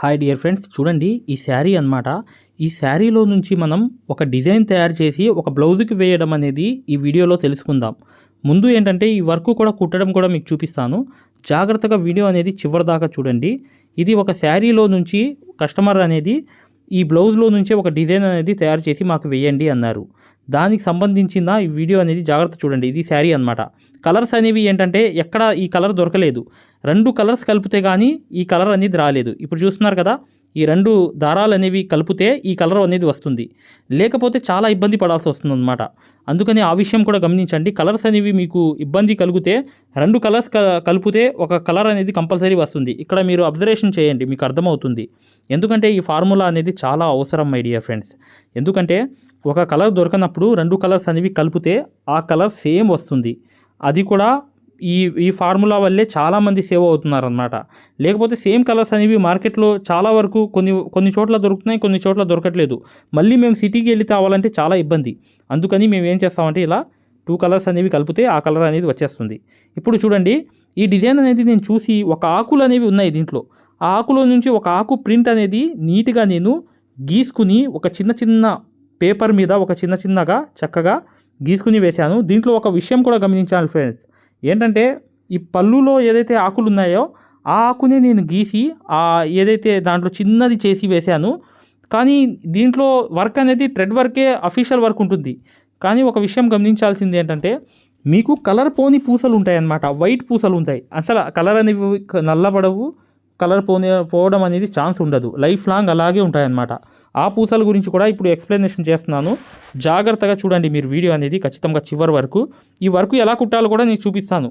Hi dear friends చూడండి ఈ శారీ అన్నమాట. ఈ శారీలో నుంచి మనం ఒక డిజైన్ తయారు చేసి ఒక బ్లౌజ్కి వేయడం అనేది ఈ వీడియోలో తెలుసుకుందాం. ముందు ఏంటంటే ఈ వర్క్ కూడా కుట్టడం కూడా మీకు చూపిస్తాను. జాగ్రత్తగా వీడియో అనేది చివరి దాకా చూడండి. ఇది ఒక శారీలో నుంచి కస్టమర్ అనేది ఈ బ్లౌజ్లో నుంచే ఒక డిజైన్ అనేది తయారు చేసి మాకు వేయండి అన్నారు. దానికి సంబంధించిన ఈ వీడియో అనేది జాగ్రత్త చూడండి. ఇది శారీ అన్నమాట. కలర్స్ అనేవి ఏంటంటే ఎక్కడ ఈ కలర్ దొరకలేదు. రెండు కలర్స్ కలిపితే కానీ ఈ కలర్ అనేది రాలేదు. ఇప్పుడు చూస్తున్నారు కదా ఈ రెండు దారాలు అనేవి కలిపితే ఈ కలర్ అనేది వస్తుంది. లేకపోతే చాలా ఇబ్బంది పడాల్సి వస్తుంది అనమాట అందుకని ఆ విషయం కూడా గమనించండి. కలర్స్ అనేవి మీకు ఇబ్బంది కలిగితే రెండు కలర్స్ క- కలిపితే ఒక కలర్ అనేది కంపల్సరీ వస్తుంది. ఇక్కడ మీరు అబ్జర్వేషన్ చేయండి మీకు అర్థమవుతుంది. ఎందుకంటే ఈ ఫార్ములా అనేది చాలా అవసరం మై డియర్ ఫ్రెండ్స్. ఎందుకంటే ఒక కలర్ దొరకనప్పుడు రెండు కలర్స్ అనేవి కలిపితే ఆ కలర్ సేమ్ వస్తుంది. అది కూడా ఈ ఈ ఫార్ములా వల్లే చాలామంది సేవ్ అవుతున్నారు అనమాట లేకపోతే సేమ్ కలర్స్ అనేవి మార్కెట్లో చాలా వరకు కొన్ని కొన్ని చోట్ల దొరుకుతున్నాయి కొన్ని చోట్ల దొరకట్లేదు. మళ్ళీ మేము సిటీకి వెళ్ళి తేవాలంటే చాలా ఇబ్బంది. అందుకని మేము ఏం చేస్తామంటే ఇలా టూ కలర్స్ అనేవి కలిపితే ఆ కలర్ అనేది వచ్చేస్తుంది. ఇప్పుడు చూడండి ఈ డిజైన్ అనేది నేను చూసి ఒక ఆకులు అనేవి ఉన్నాయి దీంట్లో. ఆ ఆకులో నుంచి ఒక ఆకు ప్రింట్ అనేది నీట్గా నేను గీసుకుని ఒక చిన్న చిన్న పేపర్ మీద ఒక చిన్న చిన్నగా చక్కగా గీసుకుని వేశాను. దీంట్లో ఒక విషయం కూడా గమనించాను ఫ్రెండ్స్. ఏంటంటే ఈ పళ్ళులో ఏదైతే ఆకులు ఉన్నాయో ఆ ఆకునే నేను గీసి ఆ ఏదైతే దాంట్లో చిన్నది చేసి వేశాను. కానీ దీంట్లో వర్క్ అనేది థ్రెడ్ వర్కే అఫీషియల్ వర్క్ ఉంటుంది. కానీ ఒక విషయం గమనించాల్సింది ఏంటంటే మీకు కలర్ పోని పూసలు ఉంటాయి అన్నమాట వైట్ పూసలు ఉంటాయి. అసలు కలర్ అనేవి నల్లబడవు కలర్ పోనే పోవడం అనేది ఛాన్స్ ఉండదు. లైఫ్ లాంగ్ అలాగే ఉంటాయన్నమాట. ఆ పూసల గురించి కూడా ఇప్పుడు ఎక్స్ప్లెనేషన్ చేస్తున్నాను. జాగ్రత్తగా చూడండి మీరు వీడియో అనేది ఖచ్చితంగా చివరి వరకు. ఈ వర్క్ ఎలా కుట్టాలో కూడా నేను చూపిస్తాను.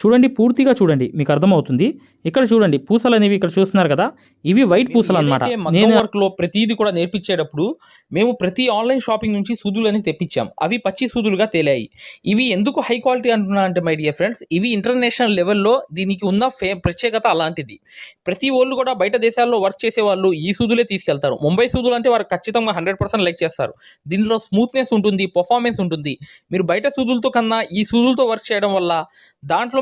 చూడండి పూర్తిగా చూడండి. మీకు అర్థమవుతుంది? ఇక్కడ చూడండి పూసలు అనేవి ఇక్కడ చూస్తున్నారు కదా? ఇవి వైట్ పూసలు అనమాట నేను వర్క్లో ప్రతిదీ కూడా నేర్పించేటప్పుడు మేము ప్రతి ఆన్లైన్ షాపింగ్ నుంచి సూదులు అనేది తెప్పించాం. అవి పచ్చి సూదులుగా తేలాయి. ఇవి ఎందుకు హై క్వాలిటీ అంటున్నా అంటే మై డియర్ ఫ్రెండ్స్ ఇవి ఇంటర్నేషనల్ లెవెల్లో దీనికి ఉన్న ఫే ప్రత్యేకత అలాంటిది. ప్రతి వాళ్ళు కూడా బయట దేశాల్లో వర్క్ చేసే వాళ్ళు ఈ సూదులే తీసుకెళ్తారు. ముంబై సూదులు అంటే వారు ఖచ్చితంగా హండ్రెడ్ పర్సెంట్ లైక్ చేస్తారు. దీనిలో స్మూత్నెస్ ఉంటుంది పర్ఫార్మెన్స్ ఉంటుంది. మీరు బయట సూదులతో కన్నా ఈ సూదులతో వర్క్ చేయడం వల్ల దాంట్లో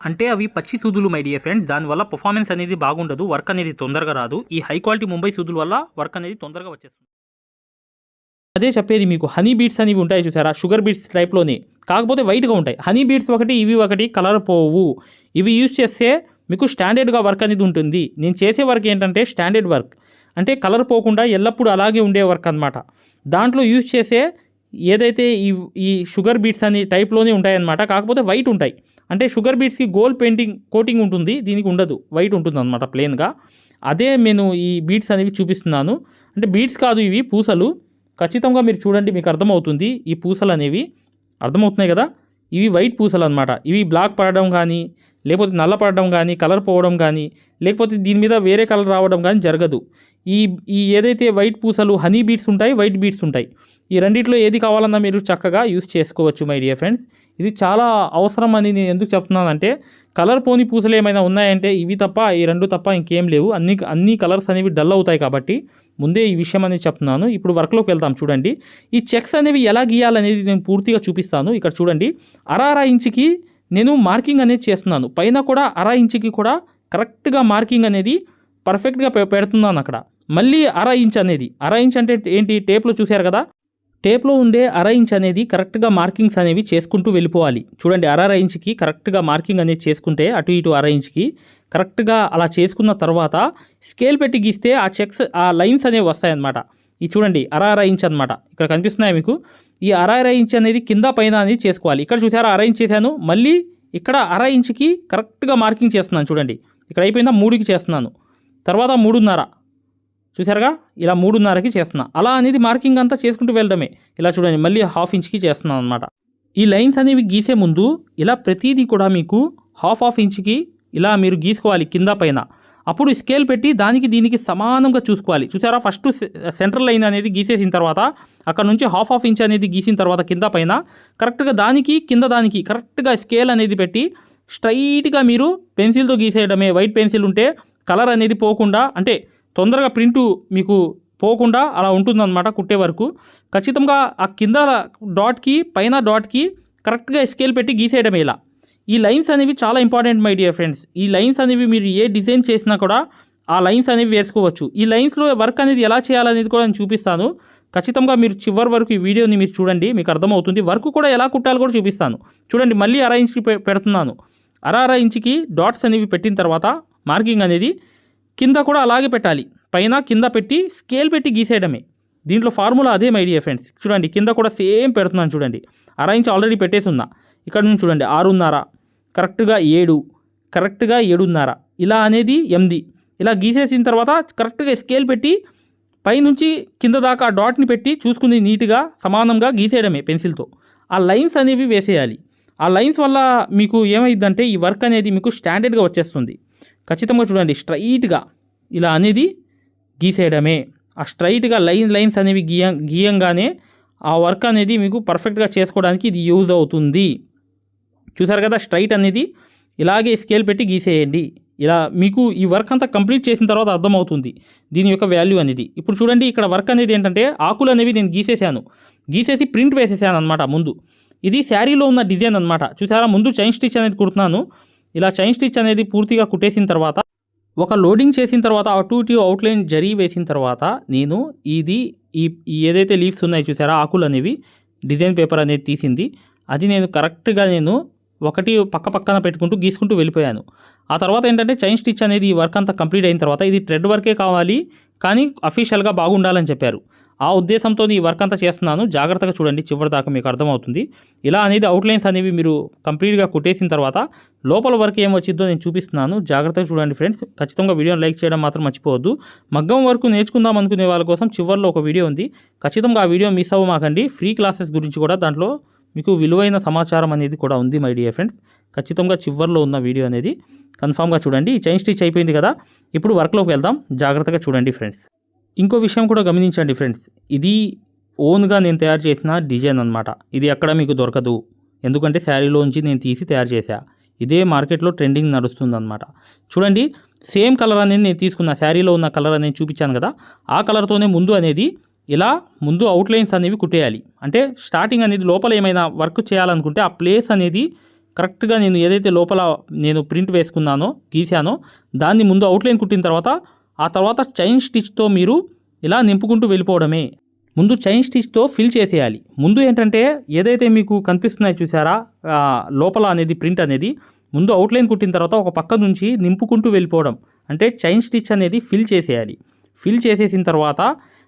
అంటే అవి పచ్చి సూదులు మై డియర్ ఫ్రెండ్స్ దానివల్ల పర్ఫార్మెన్స్ అనేది బాగుండదు వర్క్ అనేది తొందరగా రాదు. ఈ హై క్వాలిటీ ముంబై సూదుల వల్ల వర్క్ అనేది తొందరగా వచ్చేస్తుంది. అదే చెప్పేది మీకు హనీ బీట్స్ అనేవి ఉంటాయి చూసారా? షుగర్ బీట్స్ టైప్లోనే కాకపోతే వైట్గా ఉంటాయి. హనీ బీట్స్ ఒకటి ఇవి ఒకటి కలర్ పోవు. ఇవి యూజ్ చేస్తే మీకు స్టాండర్డ్గా వర్క్ అనేది ఉంటుంది. నేను చేసే వర్క్ ఏంటంటే స్టాండర్డ్ వర్క్ అంటే కలర్ పోకుండా ఎల్లప్పుడూ అలాగే ఉండే వర్క్ అనమాట దాంట్లో యూజ్ చేసే ఏదైతే ఈ ఈ షుగర్ బీట్స్ అని టైప్లోనే ఉంటాయన్నమాట. కాకపోతే వైట్ ఉంటాయి. అంటే షుగర్ బీట్స్కి గోల్డ్ పెయింటింగ్ కోటింగ్ ఉంటుంది దీనికి ఉండదు వైట్ ఉంటుంది అనమాట ప్లెయిన్గా అదే నేను ఈ బీట్స్ అనేవి చూపిస్తున్నాను. అంటే బీట్స్ కాదు ఇవి పూసలు. ఖచ్చితంగా మీరు చూడండి మీకు అర్థమవుతుంది ఈ పూసలు అనేవి. అర్థమవుతున్నాయి కదా? ఇవి వైట్ పూసలు అనమాట ఇవి బ్లాక్ పడడం కానీ లేకపోతే నల్లపడడం కానీ కలర్ పోవడం కానీ లేకపోతే దీని మీద వేరే కలర్ రావడం కానీ జరగదు. ఈ ఈ ఏదైతే వైట్ పూసలు హనీ బీట్స్ ఉంటాయి వైట్ బీట్స్ ఉంటాయి. ఈ రెండిట్లో ఏది కావాలన్నా మీరు చక్కగా యూస్ చేసుకోవచ్చు మై డియర్ ఫ్రెండ్స్. ఇది చాలా అవసరం అని నేను ఎందుకు చెప్తున్నానంటే కలర్ పోని పూసలు ఏమైనా ఉన్నాయంటే ఇవి తప్ప ఈ రెండు తప్ప ఇంకేం లేవు. అన్ని అన్ని కలర్స్ అనేవి డల్ అవుతాయి కాబట్టి ముందే ఈ విషయం అనేది చెప్తున్నాను. ఇప్పుడు వర్క్లోకి వెళ్తాం చూడండి. ఈ చెక్స్ అనేవి ఎలా గీయాలనేది నేను పూర్తిగా చూపిస్తాను. ఇక్కడ చూడండి. అర అర ఇంచుకి నేను మార్కింగ్ అనేది చేస్తున్నాను. పైన కూడా అర ఇంచుకి కూడా కరెక్ట్గా మార్కింగ్ అనేది పర్ఫెక్ట్గా పె- పెడుతున్నాను అక్కడ. మళ్ళీ అర ఇంచ్ అనేది. అర ఇంచ్ అంటే ఏంటి? టేప్లో చూశారు కదా? టేప్లో ఉండే అర ఇంచ్ అనేది కరెక్ట్గా మార్కింగ్స్ అనేవి చేసుకుంటూ వెళ్ళిపోవాలి. చూడండి అర అర ఇంచ్కి కరెక్ట్గా మార్కింగ్ అనేది చేసుకుంటే అటు ఇటు అర ఇంచ్కి కరెక్ట్గా అలా చేసుకున్న తర్వాత స్కేల్ పెట్టి గీస్తే ఆ చెక్స్ ఆ లైన్స్ అనేవి వస్తాయన్నమాట. ఇది చూడండి అర ఇంచ్ అనమాట ఇక్కడ కనిపిస్తున్నాయి మీకు? ఈ అర ఇంచ్ అనేది కింద పైన అనేది చేసుకోవాలి. ఇక్కడ చూసారా అర ఇంచ్ చేశాను. మళ్ళీ ఇక్కడ అర ఇంచుకి కరెక్ట్గా మార్కింగ్ చేస్తున్నాను చూడండి. ఇక్కడ అయిపోయిందా? మూడుకి చేస్తున్నాను. తర్వాత మూడున్నర. చూసారుగా? ఇలా మూడున్నరకి చేస్తున్నా. అలా అనేది మార్కింగ్ అంతా చేసుకుంటూ వెళ్ళడమే. ఇలా చూడండి మళ్ళీ హాఫ్ ఇంచ్కి చేస్తున్నాను అనమాట ఈ లైన్స్ అనేవి గీసే ముందు ఇలా ప్రతిదీ కూడా మీకు హాఫ్ హాఫ్ ఇంచ్కి ఇలా మీరు గీసుకోవాలి కింద పైన. అప్పుడు స్కేల్ పెట్టి దానికి దీనికి సమానంగా చూసుకోవాలి. చూసారా? ఫస్ట్ సెంట్రల్ లైన్ అనేది గీసేసిన తర్వాత అక్కడ నుంచి హాఫ్ హాఫ్ ఇంచ్ అనేది గీసిన తర్వాత కింద పైన కరెక్ట్గా దానికి కింద దానికి కరెక్ట్గా స్కేల్ అనేది పెట్టి స్ట్రైట్గా మీరు పెన్సిల్తో గీసేయడమే. వైట్ పెన్సిల్ ఉంటే కలర్ అనేది పోకుండా అంటే తొందరగా ప్రింటు మీకు పోకుండా అలా ఉంటుందన్నమాట కుట్టే వరకు. ఖచ్చితంగా ఆ కింద డాట్కి పైన డాట్కి కరెక్ట్గా స్కేల్ పెట్టి గీసేయడమే ఇలా. ఈ లైన్స్ అనేవి చాలా ఇంపార్టెంట్ మై డియర్ ఫ్రెండ్స్ ఈ లైన్స్ అనేవి మీరు ఏ డిజైన్ చేసినా కూడా ఆ లైన్స్ అనేవి వేసుకోవచ్చు. ఈ లైన్స్లో వర్క్ అనేది ఎలా చేయాలనేది కూడా నేను చూపిస్తాను. ఖచ్చితంగా మీరు చివరి వరకు ఈ వీడియోని మీరు చూడండి మీకు అర్థమవుతుంది. వర్క్ కూడా ఎలా కుట్టాలో కూడా చూపిస్తాను. చూడండి మళ్ళీ అర ఇంచ్కి పెడుతున్నాను. అర అర ఇంచుకి డాట్స్ అనేవి పెట్టిన తర్వాత మార్కింగ్ అనేది కింద కూడా అలాగే పెట్టాలి. పైన కింద పెట్టి స్కేల్ పెట్టి గీసేయడమే. దీంట్లో ఫార్ములా అదే మై డియర్ ఫ్రెండ్స్ చూడండి కింద కూడా సేమ్ పెడుతున్నాను చూడండి. అర ఇంచ్ ఆల్రెడీ పెట్టేసి ఉన్నా. ఇక్కడ నుంచి చూడండి ఆరున్నర. కరెక్ట్గా ఏడు కరెక్ట్గా ఏడున్నర. ఇలా అనేది ఎనిమిది ఇలా గీసేసిన తర్వాత కరెక్ట్గా స్కేల్ పెట్టి పైనుంచి కింద దాకా ఆ డాట్ని పెట్టి చూసుకుని నీట్గా సమానంగా గీసేయడమే పెన్సిల్తో. ఆ లైన్స్ అనేవి వేసేయాలి. ఆ లైన్స్ వల్ల మీకు ఏమైందంటే ఈ వర్క్ అనేది మీకు స్టాండర్డ్గా వచ్చేస్తుంది. ఖచ్చితంగా చూడండి స్ట్రైట్గా ఇలా అనేది గీసేయడమే. ఆ స్ట్రైట్గా లైన్ లైన్స్ అనేవి గీయ గీయంగానే ఆ వర్క్ అనేది మీకు పర్ఫెక్ట్గా చేసుకోవడానికి ఇది యూజ్ అవుతుంది. చూసారు కదా స్ట్రైట్ అనేది. ఇలాగే స్కేల్ పెట్టి గీసేయండి. ఇలా మీకు ఈ వర్క్ అంతా కంప్లీట్ చేసిన తర్వాత అర్థమవుతుంది దీని యొక్క వాల్యూ అనేది. ఇప్పుడు చూడండి ఇక్కడ వర్క్ అనేది ఏంటంటే ఆకులు అనేవి నేను గీసేసాను. గీసేసి ప్రింట్ వేసేసాను అనమాట ముందు. ఇది శారీలో ఉన్న డిజైన్ అనమాట చూసారా ముందు చైన్ స్టిచ్ అనేది కుడుతున్నాను. ఇలా చైన్ స్టిచ్ అనేది పూర్తిగా కుట్టేసిన తర్వాత ఒక లోడింగ్ చేసిన తర్వాత అటు ఇటు అవుట్లైన్ జరీ వేసిన తర్వాత నేను ఇది ఈ ఈ ఏదైతే లీవ్స్ ఉన్నాయో చూసారా ఆకులు అనేవి డిజైన్ పేపర్ అనేది తీసింది. అది నేను కరెక్ట్గా నేను ఒకటి పక్క పక్కన పెట్టుకుంటూ గీసుకుంటూ వెళ్ళిపోయాను. ఆ తర్వాత ఏంటంటే చైన్ స్టిచ్ అనేది ఈ వర్క్ అంతా కంప్లీట్ అయిన తర్వాత ఇది థ్రెడ్ వర్కే కావాలి కానీ అఫీషియల్గా బాగుండాలని చెప్పారు. ఆ ఉద్దేశంతో ఈ వర్క్ అంతా చేస్తున్నాను. జాగ్రత్తగా చూడండి చివరి దాకా మీకు అర్థమవుతుంది. ఇలా అనేది అవుట్లైన్స్ అనేవి మీరు కంప్లీట్గా కుట్టేసిన తర్వాత లోపల వర్క్ ఏం వచ్చిందో నేను చూపిస్తున్నాను. జాగ్రత్తగా చూడండి ఫ్రెండ్స్. ఖచ్చితంగా వీడియోని లైక్ చేయడం మాత్రం మర్చిపోవద్దు. మగ్గం వరకు నేర్చుకుందాం అనుకునే వాళ్ళ కోసం చివరిలో ఒక వీడియో ఉంది. ఖచ్చితంగా ఆ వీడియో మిస్ అవ్వమాకండి. ఫ్రీ క్లాసెస్ గురించి కూడా దాంట్లో మీకు విలువైన సమాచారం అనేది కూడా ఉంది మై డియర్ ఫ్రెండ్స్ ఖచ్చితంగా చివరిలో ఉన్న వీడియో అనేది కన్ఫామ్గా చూడండి. చైన్ స్టిచ్ అయిపోయింది కదా ఇప్పుడు వర్క్లోకి వెళ్దాం. జాగ్రత్తగా చూడండి ఫ్రెండ్స్ ఇంకో విషయం కూడా గమనించండి ఫ్రెండ్స్ ఇది ఓన్గా నేను తయారు చేసిన డిజైన్ అనమాట ఇది ఎక్కడ మీకు దొరకదు. ఎందుకంటే శారీలోంచి నేను తీసి తయారు చేశా. ఇదే మార్కెట్లో ట్రెండింగ్ నడుస్తుందన్నమాట. చూడండి సేమ్ కలర్ అనేది నేను తీసుకున్న శారీలో ఉన్న కలర్ అనేది చూపించాను కదా. ఆ కలర్తోనే ముందు అనేది ఇలా ముందు అవుట్లైన్స్ అనేవి కుట్టేయాలి. అంటే స్టార్టింగ్ అనేది లోపల ఏమైనా వర్క్ చేయాలనుకుంటే ఆ ప్లేస్ అనేది కరెక్ట్గా నేను ఏదైతే లోపల నేను ప్రింట్ వేసుకున్నానో గీశానో దాన్ని ముందు అవుట్లైన్ కుట్టిన తర్వాత ఆ తర్వాత చైన్ స్టిచ్తో మీరు ఇలా నింపుకుంటూ వెళ్ళిపోవడమే. ముందు చైన్ స్టిచ్తో ఫిల్ చేసేయాలి. ముందు ఏంటంటే ఏదైతే మీకు కనిపిస్తున్నాయో చూసారా లోపల అనేది ప్రింట్ అనేది ముందు అవుట్లైన్ కుట్టిన తర్వాత ఒక పక్క నుంచి నింపుకుంటూ వెళ్ళిపోవడం. అంటే చైన్ స్టిచ్ అనేది ఫిల్ చేసేయాలి. ఫిల్ చేసేసిన తర్వాత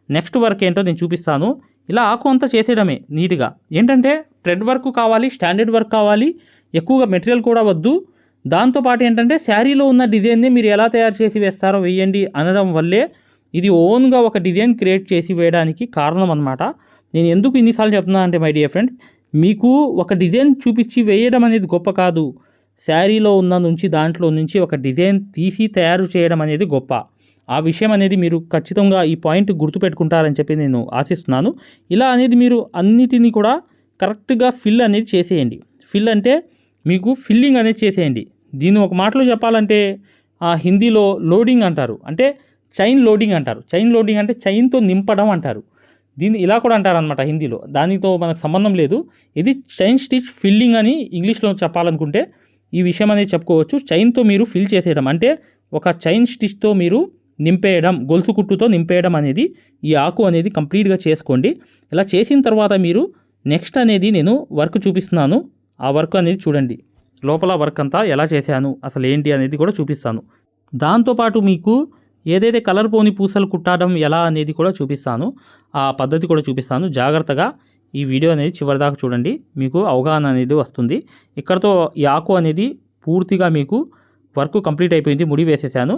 నెక్స్ట్ వర్క్ ఏంటో నేను చూపిస్తాను. ఇలా ఆకు అంతా చేసేయడమే నీట్గా. ఏంటంటే థ్రెడ్ వర్క్ కావాలి స్టాండర్డ్ వర్క్ కావాలి ఎక్కువగా మెటీరియల్ కూడా వద్దు. దాంతోపాటు ఏంటంటే శారీలో ఉన్న డిజైన్ని మీరు ఎలా తయారు చేసి వేస్తారో వేయండి అనడం వల్లే ఇది ఓన్గా ఒక డిజైన్ క్రియేట్ చేసి వేయడానికి కారణం అనమాట నేను ఎందుకు ఇన్నిసార్లు చెప్తున్నా అంటే మై డియర్ ఫ్రెండ్స్ మీకు ఒక డిజైన్ చూపించి వేయడం అనేది గొప్ప కాదు. శారీలో ఉన్న నుంచి దాంట్లో నుంచి ఒక డిజైన్ తీసి తయారు చేయడం అనేది గొప్ప. ఆ విషయం అనేది మీరు ఖచ్చితంగా ఈ పాయింట్ గుర్తుపెట్టుకుంటారని చెప్పి నేను ఆశిస్తున్నాను. ఇలా అనేది మీరు అన్నిటినీ కూడా కరెక్ట్గా ఫిల్ అనేది చేసేయండి. ఫిల్ అంటే మీకు ఫిల్లింగ్ అనేది చేసేయండి. దీన్ని ఒక మాటలో చెప్పాలంటే ఆ హిందీలో లోడింగ్ అంటారు. అంటే చైన్ లోడింగ్ అంటారు. చైన్ లోడింగ్ అంటే చైన్తో నింపడం అంటారు. దీన్ని ఇలా కూడా అంటారు అనమాట హిందీలో. దానితో మనకు సంబంధం లేదు. ఇది చైన్ స్టిచ్ ఫిల్లింగ్ అని ఇంగ్లీష్లో చెప్పాలనుకుంటే ఈ విషయం అనేది చెప్పుకోవచ్చు. చైన్తో మీరు ఫిల్ చేసేయడం అంటే ఒక చైన్ స్టిచ్తో మీరు నింపేయడం గొలుసు కుట్టుతో నింపేయడం అనేది ఈ ఆకు అనేది కంప్లీట్గా చేసుకోండి. ఇలా చేసిన తర్వాత మీరు నెక్స్ట్ అనేది నేను వర్క్ చూపిస్తున్నాను. ఆ వర్క్ అనేది చూడండి. లోపల వర్క్ అంతా ఎలా చేశాను అసలు ఏంటి అనేది కూడా చూపిస్తాను. దాంతోపాటు మీకు ఏదైతే కలర్ పోని పూసలు కుట్టడం ఎలా అనేది కూడా చూపిస్తాను. ఆ పద్ధతి కూడా చూపిస్తాను. జాగ్రత్తగా ఈ వీడియో అనేది చివరిదాకా చూడండి. మీకు అవగాహన అనేది వస్తుంది. ఇక్కడతో ఈ ఆకు అనేది పూర్తిగా మీకు వర్క్ కంప్లీట్ అయిపోయింది ముడి వేసేసాను.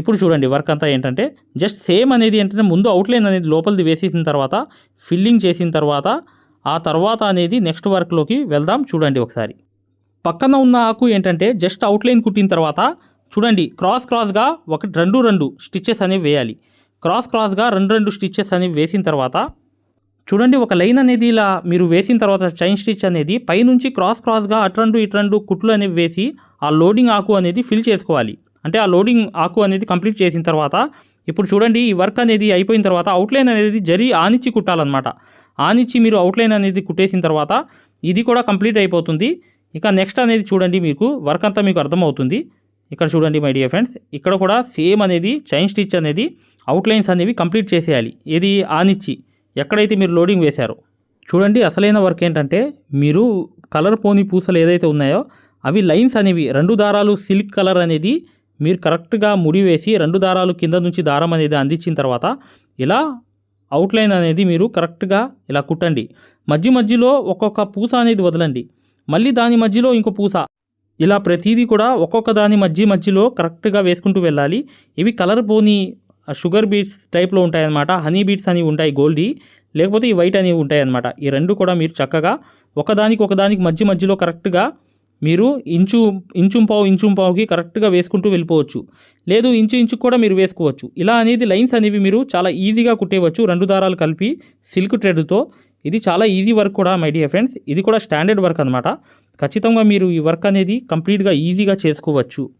ఇప్పుడు చూడండి వర్క్ అంతా ఏంటంటే జస్ట్ సేమ్ అనేది ఏంటంటే ముందు అవుట్లైన్ అనేది లోపలిది వేసేసిన తర్వాత ఫిల్లింగ్ చేసిన తర్వాత ఆ తర్వాత అనేది నెక్స్ట్ వర్క్లోకి వెళ్దాం చూడండి ఒకసారి. పక్కన ఉన్న ఆకు ఏంటంటే జస్ట్ అవుట్లైన్ కుట్టిన తర్వాత చూడండి క్రాస్ క్రాస్గా ఒకటి రెండు రెండు స్టిచ్చెస్ అనేవి వేయాలి. క్రాస్ క్రాస్గా రెండు రెండు స్టిచ్చెస్ అనేవి వేసిన తర్వాత చూడండి ఒక లైన్ అనేది ఇలా మీరు వేసిన తర్వాత చైన్ స్టిచ్ అనేది పైనుంచి క్రాస్ క్రాస్గా అట్రండు ఇట్రండు కుట్లు అనేవి వేసి ఆ లోడింగ్ ఆకు అనేది ఫిల్ చేసుకోవాలి. అంటే ఆ లోడింగ్ ఆకు అనేది కంప్లీట్ చేసిన తర్వాత ఇప్పుడు చూడండి ఈ వర్క్ అనేది అయిపోయిన తర్వాత అవుట్లైన్ అనేది జరి ఆనిచ్చి కుట్టాలన్నమాట. ఆనిచ్చి మీరు అవుట్లైన్ అనేది కుట్టేసిన తర్వాత ఇది కూడా కంప్లీట్ అయిపోతుంది. ఇక నెక్స్ట్ అనేది చూడండి మీకు వర్క్ అంతా మీకు అర్థమవుతుంది. ఇక్కడ చూడండి మై డియర్ ఫ్రెండ్స్ ఇక్కడ కూడా సేమ్ అనేది చైన్ స్టిచ్ అనేది అవుట్లైన్స్ అనేవి కంప్లీట్ చేసేయాలి. ఏది? ఆనిచ్చి ఎక్కడైతే మీరు లోడింగ్ వేశారో. చూడండి అసలైన వర్క్ ఏంటంటే మీరు కలర్ పోని పూసలు ఏదైతే ఉన్నాయో అవి లైన్స్ అనేవి రెండు దారాలు సిల్క్ కలర్ అనేది మీరు కరెక్ట్గా ముడి వేసి రెండు దారాలు కింద నుంచి దారం అనేది అందించిన తర్వాత ఇలా అవుట్లైన్ అనేది మీరు కరెక్ట్గా ఇలా కుట్టండి. మధ్య మధ్యలో ఒక్కొక్క పూస అనేది వదలండి. మళ్ళీ దాని మధ్యలో ఇంకో పూస. ఇలా ప్రతిదీ కూడా ఒక్కొక్క దాని మధ్య మధ్యలో కరెక్ట్గా వేసుకుంటూ వెళ్ళాలి. ఇవి కలర్ పోని షుగర్ బీట్స్ టైప్లో ఉంటాయన్నమాట. హనీ బీట్స్ అనేవి ఉంటాయి గోల్డీ. లేకపోతే ఈ వైట్ అనేవి ఉంటాయన్నమాట. ఈ రెండు కూడా మీరు చక్కగా ఒకదానికి ఒకదానికి మధ్య మధ్యలో కరెక్ట్గా మీరు ఇంచు ఇంచు పావు ఇంచు పావుకి కరెక్ట్గా వేసుకుంటూ వెళ్ళిపోవచ్చు. లేదు ఇంచు ఇంచు కూడా మీరు వేసుకోవచ్చు. ఇలా అనేది లైన్స్ అనేవి మీరు చాలా ఈజీగా కుట్టేయవచ్చు రెండు దారాలు కలిపి సిల్క్ థ్రెడ్తో. ఇది చాలా ఈజీ వర్క్ కూడా మై డియర్ ఫ్రెండ్స్. ఇది కూడా స్టాండర్డ్ వర్క్ అనమాట ఖచ్చితంగా మీరు ఈ వర్క్ అనేది కంప్లీట్గా ఈజీగా చేసుకోవచ్చు.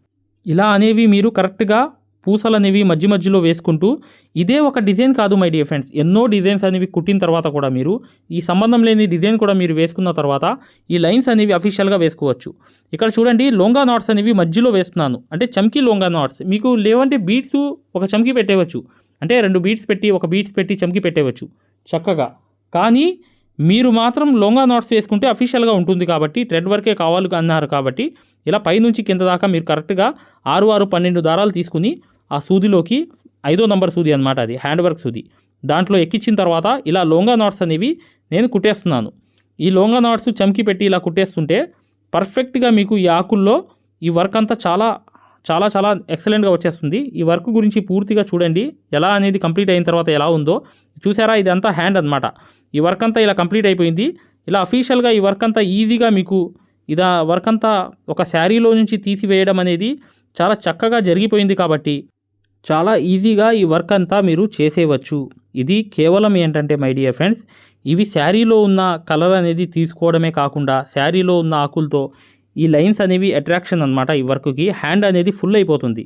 ఇలా అనేవి మీరు కరెక్ట్గా పూసలు అనేవి మధ్య మధ్యలో వేసుకుంటూ ఇదే ఒక డిజైన్ కాదు మై డియర్ ఫ్రెండ్స్. ఎన్నో డిజైన్స్ అనేవి కుట్టిన తర్వాత కూడా మీరు ఈ సంబంధం లేని డిజైన్ కూడా మీరు వేసుకున్న తర్వాత ఈ లైన్స్ అనేవి అఫీషియల్గా వేసుకోవచ్చు. ఇక్కడ చూడండి లోంగా నాట్స్ అనేవి మధ్యలో వేస్తున్నాను. అంటే చమ్కీ లోంగా నాట్స్ మీకు లేవంటే బీట్స్ ఒక చమ్కీ పెట్టేవచ్చు అంటే రెండు బీట్స్ పెట్టి ఒక బీట్స్ పెట్టి చమ్కీ పెట్టేవచ్చు చక్కగా. కానీ మీరు మాత్రం లోంగా నాట్స్ వేసుకుంటే అఫీషియల్గా ఉంటుంది కాబట్టి థ్రెడ్ వర్కే కావాలి అన్నారు కాబట్టి ఇలా పైనుంచి కింద దాకా మీరు కరెక్ట్గా ఆరు ఆరు పన్నెండు దారాలు తీసుకుని ఆ సూదిలోకి ఐదో నంబర్ సూది అనమాట అది హ్యాండ్ వర్క్ సూది. దాంట్లో ఎక్కించిన తర్వాత ఇలా లోంగా నాట్స్ అనేవి నేను కుట్టేస్తున్నాను. ఈ లోంగా నాట్స్ చమ్కి పెట్టి ఇలా కుట్టేస్తుంటే పర్ఫెక్ట్గా మీకు ఈ ఆకుల్లో ఈ వర్క్ అంతా చాలా చాలా చాలా ఎక్సలెంట్గా వచ్చేస్తుంది. ఈ వర్క్ గురించి పూర్తిగా చూడండి. ఎలా అనేది కంప్లీట్ అయిన తర్వాత ఎలా ఉందో. చూసారా? ఇదంతా హ్యాండ్ అనమాట ఈ వర్క్ అంతా ఇలా కంప్లీట్ అయిపోయింది. ఇలా అఫీషియల్గా ఈ వర్క్ అంతా ఈజీగా మీకు ఇదా వర్క్ అంతా ఒక శారీలో నుంచి తీసివేయడం అనేది చాలా చక్కగా జరిగిపోయింది కాబట్టి చాలా ఈజీగా ఈ వర్క్ అంతా మీరు చేసేయవచ్చు ఇది కేవలం ఏంటంటే మై డియర్ ఫ్రెండ్స్ ఇవి శారీలో ఉన్న కలర్ అనేది తీసుకోవడమే కాకుండా శారీలో ఉన్న ఆకులతో ఈ లైన్స్ అనేవి అట్రాక్షన్ అనమాట ఈ వర్క్కి హ్యాండ్ అనేది ఫుల్ అయిపోతుంది.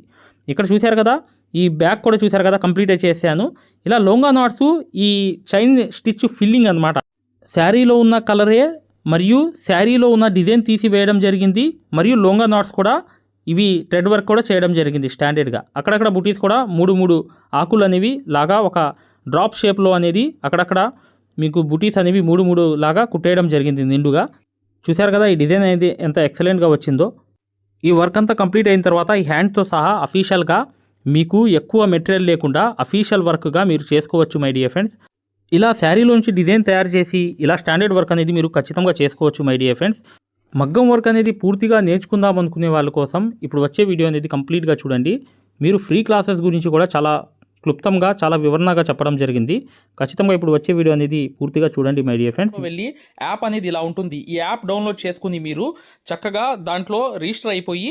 ఇక్కడ చూశారు కదా ఈ బ్యాక్ కూడా చూశారు కదా కంప్లీట్ చేశాను ఇలా లోంగా నాట్స్ ఈ చైన్ స్టిచ్ ఫిల్లింగ్ అనమాట శారీలో ఉన్న కలరే మరియు శారీలో ఉన్న డిజైన్ తీసివేయడం జరిగింది. మరియు లోంగా నాట్స్ కూడా ఇవి థ్రెడ్ వర్క్ కూడా చేయడం జరిగింది స్టాండర్డ్గా. అక్కడక్కడ బుటీస్ కూడా మూడు మూడు ఆకులు అనేవి లాగా ఒక డ్రాప్ షేప్లో అనేది అక్కడక్కడ మీకు బుటీస్ అనేవి మూడు మూడు లాగా కుట్టేయడం జరిగింది నిండుగా. చూశారు కదా ఈ డిజైన్ అనేది ఎంత ఎక్సలెంట్గా వచ్చిందో. ఈ వర్క్ అంతా కంప్లీట్ అయిన తర్వాత ఈ హ్యాండ్తో సహా అఫీషియల్గా మీకు ఎక్కువ మెటీరియల్ లేకుండా అఫీషియల్ వర్క్గా మీరు చేసుకోవచ్చు మై డియర్ ఫ్రెండ్స్. ఇలా శారీలోంచి డిజైన్ తయారు చేసి ఇలా స్టాండర్డ్ వర్క్ అనేది మీరు ఖచ్చితంగా చేసుకోవచ్చు మై డియర్ ఫ్రెండ్స్. మగ్గం వర్క్ అనేది పూర్తిగా నేర్చుకుందాం అనుకునే వాళ్ళ కోసం ఇప్పుడు వచ్చే వీడియో అనేది కంప్లీట్గా చూడండి. మీరు ఫ్రీ క్లాసెస్ గురించి కూడా చాలా క్లుప్తంగా చాలా వివరణగా చెప్పడం జరిగింది. ఖచ్చితంగా ఇప్పుడు వచ్చే వీడియో అనేది పూర్తిగా చూడండి మై డియర్ ఫ్రెండ్స్ వెళ్ళి యాప్ అనేది ఇలా ఉంటుంది. ఈ యాప్ డౌన్లోడ్ చేసుకుని మీరు చక్కగా దాంట్లో రిజిస్టర్ అయిపోయి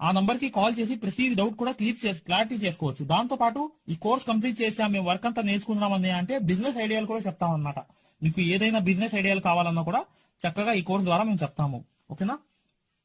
ఆ నంబర్కి కాల్ చేసి ప్రతి డౌట్ కూడా క్లియర్ చేసి క్లారిటీ చేసుకోవచ్చు. దాంతో పాటు ఈ కోర్స్ కంప్లీట్ చేసాం మేము వర్క్ అంతా నేర్చుకున్నామని అంటే బిజినెస్ ఐడియాలు కూడా చెప్తాం అనమాట మీకు ఏదైనా బిజినెస్ ఐడియాలు కావాలన్నా కూడా చక్కగా ఈ కోర్స్ ద్వారా మేము చెప్తాము. ఓకేనా?